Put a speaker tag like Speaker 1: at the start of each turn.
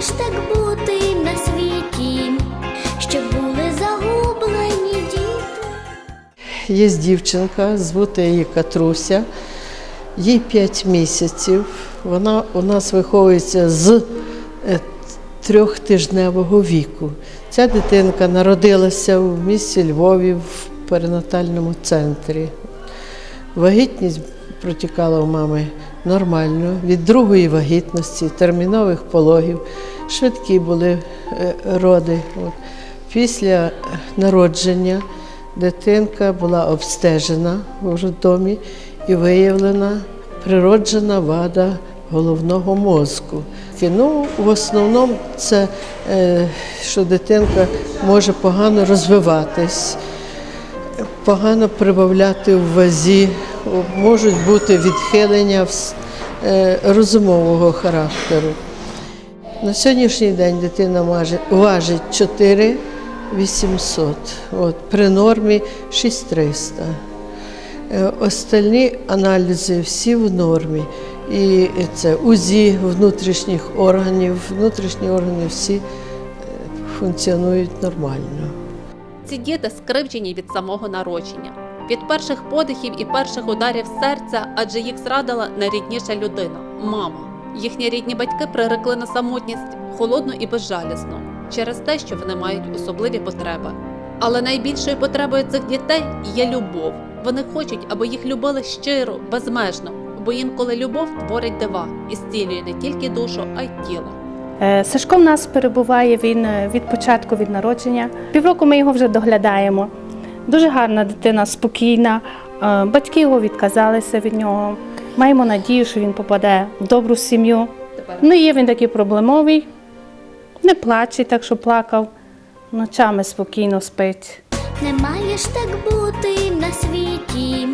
Speaker 1: ж так бути на світі, щоб були загублені діти.
Speaker 2: Є дівчинка, звути її Катруся. Їй 5 місяців. Вона у нас виховується з е, трьохтижневого віку. Ця дитинка народилася в місті Львові в перинатальному центрі. Вагітність протікала у мами нормально, від другої вагітності, термінових пологів, швидкі були е, роди. Після народження дитинка була обстежена в роддомі і виявлена природжена вада головного мозку. Ну, в основному це е, що дитинка може погано розвиватись, погано прибавляти в вазі, можуть бути відхилення е, розумового характеру. На сьогоднішній день дитина важить 4 800, от, при нормі 6300. Е, Остальні аналізи всі в нормі. І це УЗІ внутрішніх органів, внутрішні органи всі е, функціонують нормально.
Speaker 3: Ці діти скривджені від самого народження, від перших подихів і перших ударів серця, адже їх зрадила найрідніша людина мама. Їхні рідні батьки прирекли на самотність холодну і безжалісну через те, що вони мають особливі потреби. Але найбільшою потребою цих дітей є любов. Вони хочуть, аби їх любили щиро, безмежно, бо інколи любов творить дива і зцілює не тільки душу, а й тіло.
Speaker 4: Е, Сашко в нас перебуває він е, від початку від народження. Півроку ми його вже доглядаємо. Дуже гарна дитина, спокійна. Е, Батьки його відказалися від нього. Маємо надію, що він попаде в добру сім'ю. Не є він такий проблемовий, не плаче, так що плакав. Ночами спокійно спить.
Speaker 1: Не маєш так бути на світі,